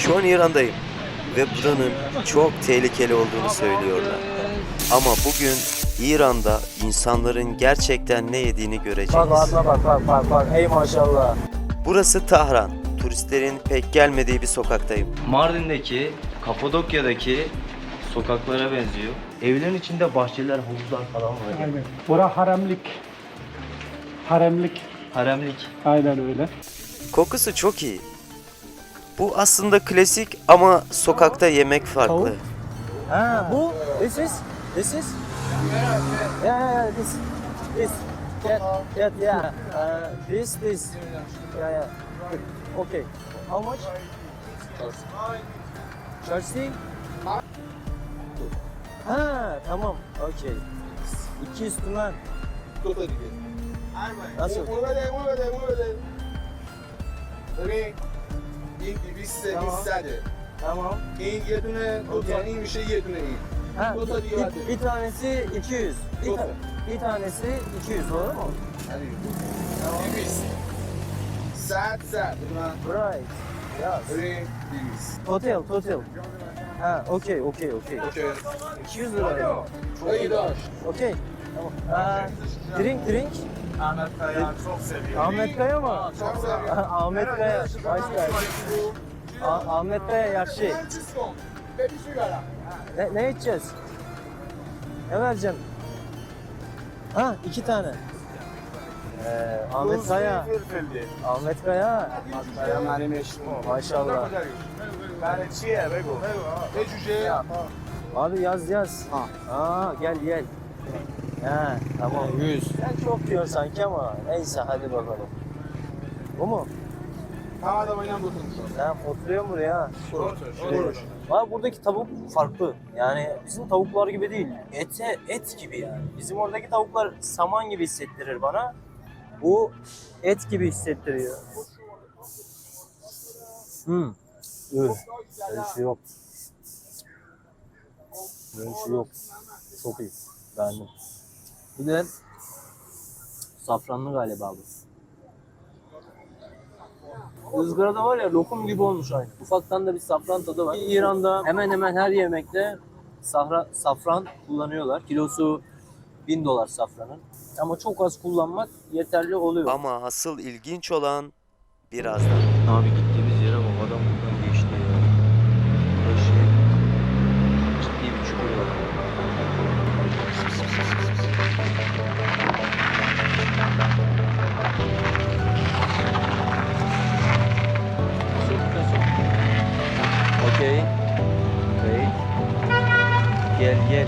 Şu an İran'dayım ve buranın çok tehlikeli olduğunu söylüyorlar. Ama bugün İran'da insanların gerçekten ne yediğini Bak göreceğiz. abla bak bak bak bak. Hey maşallah. Burası Tahran. Turistlerin pek gelmediği bir sokaktayım. Mardin'deki, Kapadokya'daki sokaklara benziyor. Evlerin içinde bahçeler, havuzlar falan var. Aynen. Bura haremlik. Haremlik. Haremlik. Aynen öyle. Kokusu çok iyi. Bu aslında klasik ama sokakta yemek farklı. Ha. Bu this is this is. Yeah yeah yeah this this yeah yeah yeah. Uh, this this. Yeah yeah. Okay. How much? Thirsty? Ha tamam. Okay. 200 tuman nasıl? Muovete, muovete, muovete. ببین این 200 تمام. 200 tamam این یه دونه دو تا این میشه یه دونه این ha دو تا دیگه باید bir, bir tanesi 200 bir, Çok ta- güzel. bir tanesi 200 doğru mu? یعنی 200 100 100 من Right yes ببین 200 Total, total. Ha, okey, okey, okey. اوکی 200 lira. değil mi? دایی داشت Okey. Tamam. Aa, drink, drink. Ahmet Kaya çok seviyorum. Ahmet Kaya mı? Çok seviyorum. Ahmet Kaya. Başka. Ahmet Kaya yaşı. Ne, ne içeceğiz? Ne vereceğim? Ha iki tane. Ee, Ahmet Kaya. Ahmet Kaya. Ahmet Kaya benim eşim o. Maşallah. Şey. Yani çiğe ve bu. Ve cüce. Abi yaz yaz. Ha. Aa, gel gel. Ha tamam 100. Sen çok diyorsun sanki ama neyse hadi bakalım. Bu mu? tamam da oynayalım tutun Sen oturuyor buraya. Olur. Abi buradaki tavuk farklı. Yani bizim tavuklar gibi değil. Ete et gibi yani. Bizim oradaki tavuklar saman gibi hissettirir bana. Bu et gibi hissettiriyor. Hmm. Evet. Öyle bir şey yok. Böyle bir şey yok. Çok iyi. Beğendim. Bir de safranlı galiba bu. Izgarada var ya lokum gibi olmuş aynı. Ufaktan da bir safran tadı var. İran'da hemen hemen her yemekte sahra, safran kullanıyorlar. Kilosu 1000 dolar safranın. Ama çok az kullanmak yeterli oluyor. Ama asıl ilginç olan birazdan. Abi gittiğimiz Gel gel.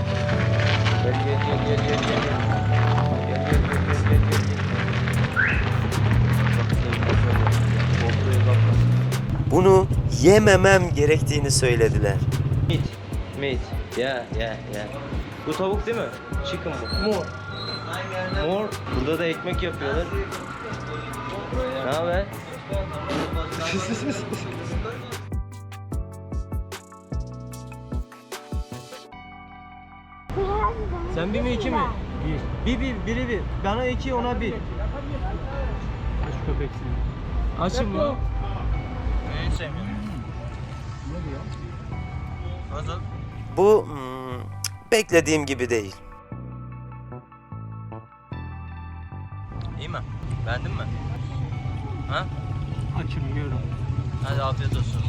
Gel gel gel gel gel gel. Gel gel gel gel gel gel. Bunu yememem gerektiğini söylediler. Meat. Meat. Ya ya ya. Bu tavuk değil mi? Chicken bu. Mor. Mor. Burada da ekmek yapıyorlar. Ne haber? Sen bir mi iki mi? Bir. Bir bir biri bir. Bana iki ona bir. Aç köpeksin. Açın mı? Ben sevmiyorum. Ne diyor? Nasıl? Bu hmm, beklediğim gibi değil. İyi mi? Beğendin mi? Ha? Açım yiyorum. Hadi afiyet olsun.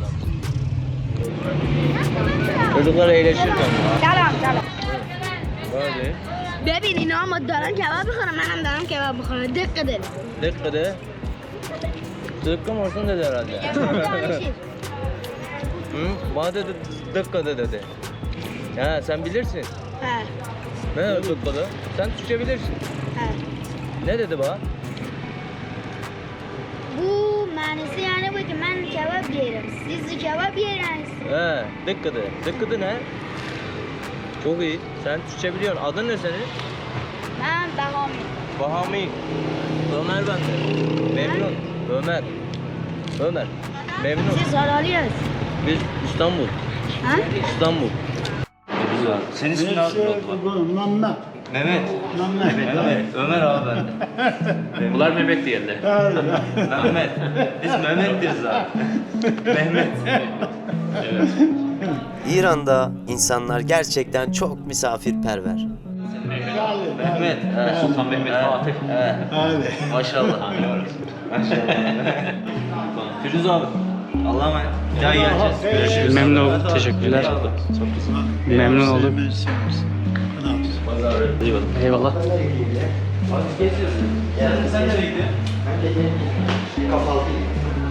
Çocuklar eğleşirken. Tamam tamam. سلام Böyle. ببین اینا هم دارن کباب بخورن منم دارم کباب بخورم دقه دل Dakikada. Dıkkım olsun dedi herhalde. Hı? Bana dedi dakikada dedi. Ya sen bilirsin. He Ne demek dakikada? Sen Türkçe bilirsin. he Ne dedi bana? Bu manisi yani bu ki ben kebap yerim. Siz de kebap yersiniz. He, dakikada. Dakikada ne? Çok iyi. Sen Türkçe biliyorsun. Adın ne senin? Ben Bahami. Bahami. Ömer ben de. Memnun. Ömer. Ömer. Memnun. Siz Haralıyız. Biz İstanbul. Ha? İstanbul. Senin ismin ne Mamma. Mehmet. Mehmet. Ömer abi ben. Bunlar Mehmet diyorlar. Mehmet. Biz Mehmet deriz abi. Mehmet. İran'da insanlar gerçekten çok misafirperver. Mehmet. He. Sultan Mehmet Fatih. Hadi. Maşallah. Maşallah. Firuz abi. Allah'a emanet. Bir daha geleceğiz. Görüşürüz. Memnun oldum, teşekkürler. Çok güzel. Memnun oldum. Eyvallah. Sen, sen nereye gidiyorsun? Kahvaltı.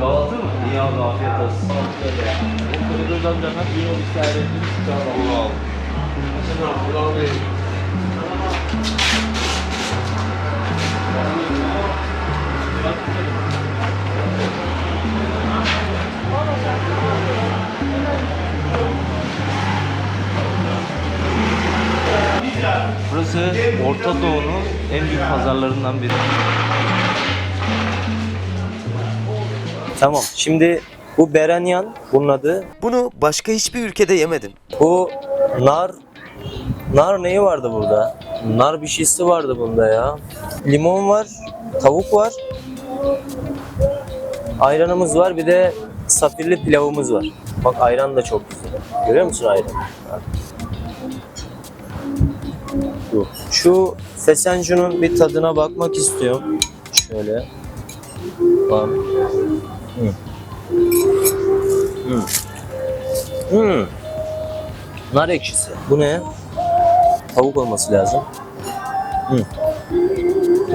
Kahvaltı mı? İyi abi afiyet olsun. Bu koridordan dönen bir yol işaretini çıkarmam. Allah Burası Orta Doğu'nun en büyük pazarlarından biri. Tamam. Şimdi bu berenyan bunun adı. Bunu başka hiçbir ülkede yemedim. Bu nar nar neyi vardı burada? Nar bir şeysi vardı bunda ya. Limon var, tavuk var. Ayranımız var, bir de safirli pilavımız var. Bak ayran da çok güzel. Görüyor musun ayran? Şu fesencunun bir tadına bakmak istiyorum. Şöyle. Bak. Hı. Hı. Hı. Nar ekşisi. Bu ne? Tavuk olması lazım. Hmm.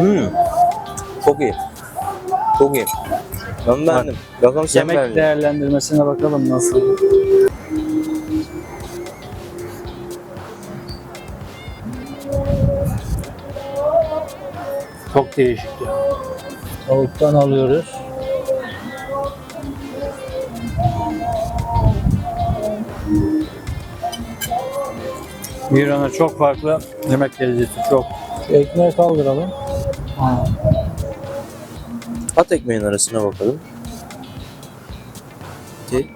Hmm. Çok iyi. Çok iyi. Ben beğendim. Bakalım sen Yemek beğendin. değerlendirmesine bakalım nasıl. Çok değişik ya. Tavuktan alıyoruz. İran'a çok farklı yemek lezzeti çok. Ekmeği kaldıralım. Ha. At ekmeğin arasına bakalım. Okey.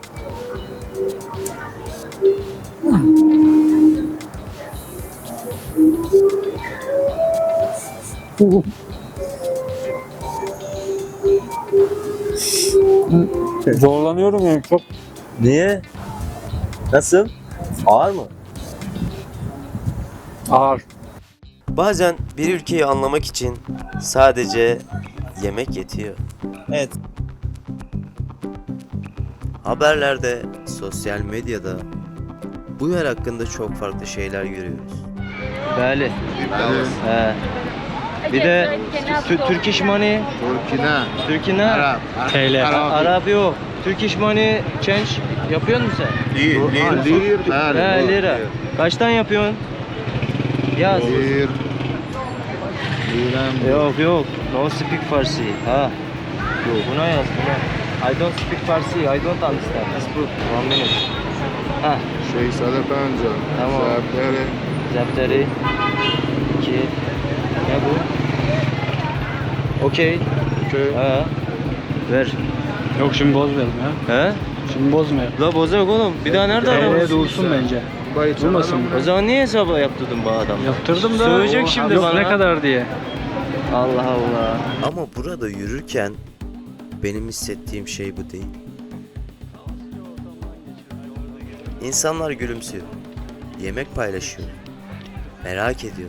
Zorlanıyorum yani çok. Niye? Nasıl? Ağır mı? Ağır. Bazen bir ülkeyi anlamak için sadece yemek yetiyor. Evet. Haberlerde, sosyal medyada bu yer hakkında çok farklı şeyler görüyoruz. Bəli. He. Bir de Tü- Turkish money. Turkina. Türkine. Arap. TL. Arap yok. Turkish money change yapıyor musun sen? Lir. Lir. Lir. He lira. Kaçtan yapıyorsun? Yaz. Lir. Liram. Yok yok. No speak Farsi. Ha. Yok buna yaz buna. I don't speak Farsi. I don't understand. Speak. One minute. Ha. Şey sada panja. Tamam. Zafteri. Zafteri. 2. Ne bu? Okey. Okey. Ha. Ver. Yok şimdi bozmayalım ya. He? Şimdi bozmayalım. La bozak oğlum. Bir daha nerede aramıyorsun? dursun bence. Bayı Durmasın. O zaman niye hesaba yaptırdın bu adam? Yaptırdım da. Söyleyecek şimdi Yok bana. ne kadar diye. Allah Allah. Ama burada yürürken benim hissettiğim şey bu değil. İnsanlar gülümsüyor. Yemek paylaşıyor. Merak ediyor.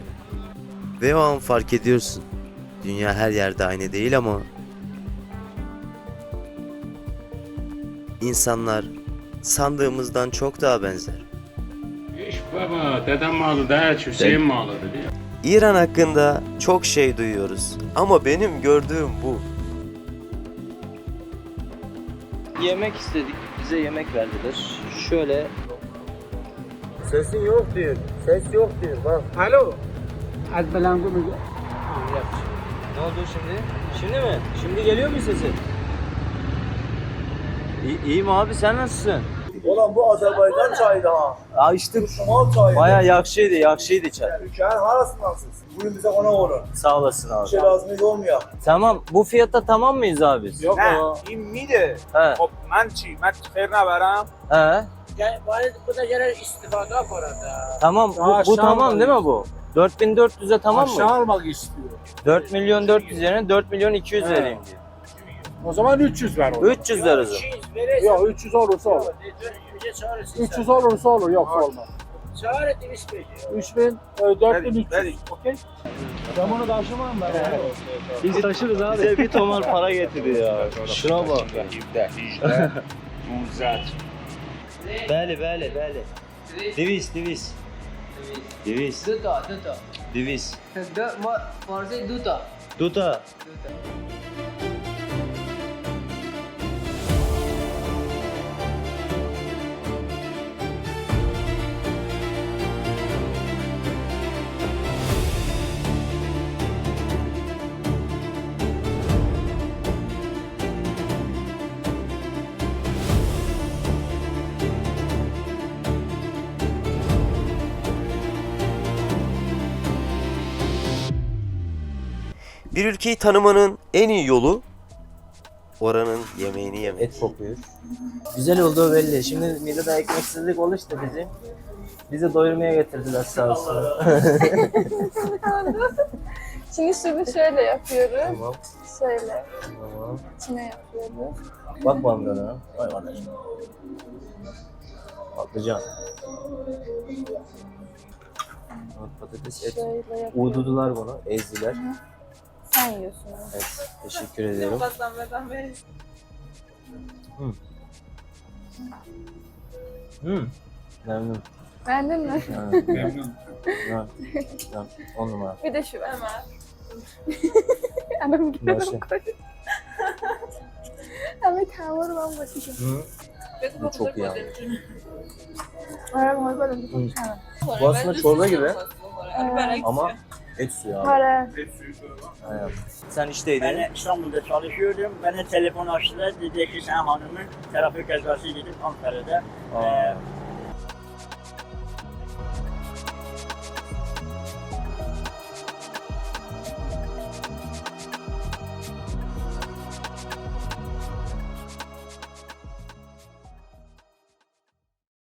Ve o an fark ediyorsun. Dünya her yerde aynı değil ama insanlar sandığımızdan çok daha benzer. Baba dedem malı değil Hüseyin malıdır ya. İran hakkında çok şey duyuyoruz ama benim gördüğüm bu. Yemek istedik. Bize yemek verdiler. Şöyle Sesin yok diyor. Ses yok diyor. Bak. Alo. Az belangu mu? Ne oldu şimdi? Şimdi mi? Şimdi geliyor mu sesi? İyi, iyiyim abi sen nasılsın? Ulan bu Azerbaycan çayı ha. Ya içtim. Şumal çayı. Baya yakşıydı, yakşıydı çay. Yani ülkenin harasındansınız. Bugün bize ona uğrun. Sağ olasın abi. Bir şey lazımız olmuyor. Tamam. Bu fiyatta tamam mıyız abi? Yok Hə, o. 20-dir. Hə. Hop, mən çi, mən xeyrinə verəm. He. Yani bari bu da yerel istifade aparada. Tamam. Bu, bu tamam değil mi bu? 4400'e tamam mı? Aşağı almak istiyor. 4 milyon 400 yerine 4 milyon 200 He. vereyim diyor. O zaman 300 ver onu. 300 lira. hocam. 200 verirsen. Yok 300 olursa olur. Ne diyorsun? Bize çağırırsın 300 sen. olursa olur yok olmaz. Çağır etin ismi. 3000 e, 4300 okey. Ben bunu taşımam ben. Biz taşırız abi. Bize bir tomar para getirdi ya. Şuna bak. Bəli, bəli, bəli. Divis, divis. Divis. Duta, duta. Divis. Du, ma, farzi duta. Duta. Duta. Bir ülkeyi tanımanın en iyi yolu oranın yemeğini yemek. Et kokuyor. Güzel olduğu belli. Şimdi midede ekmeksizlik oluştu bizi. Bizi doyurmaya getirdiler sağ olsun. Şimdi şunu şöyle yapıyoruz. tamam, Şöyle tamam. içine yapıyoruz. Bak bandana. Vay arkadaş. Patlıcan. Patates, et. Şöyle yapıyoruz. Uğdudular bunu, ezdiler. Sen yiyorsun. Evet, teşekkür ediyorum. Hmm. Memnun. Beğendin mi? Ha, ha, ha, On numara. Bir de şu var. Anam Nasıl? gidiyorum koy. Ama tavır ben bakacağım. Hı. Bu çok iyi abi. Bu aslında çorba gibi ama et suyu abi. Para. Aynen. Sen işteydin. Ben İstanbul'da çalışıyordum. Bana telefon açtılar. Dedi ki sen hanımın trafik kazası gidip Ankara'da. Aa. Ee,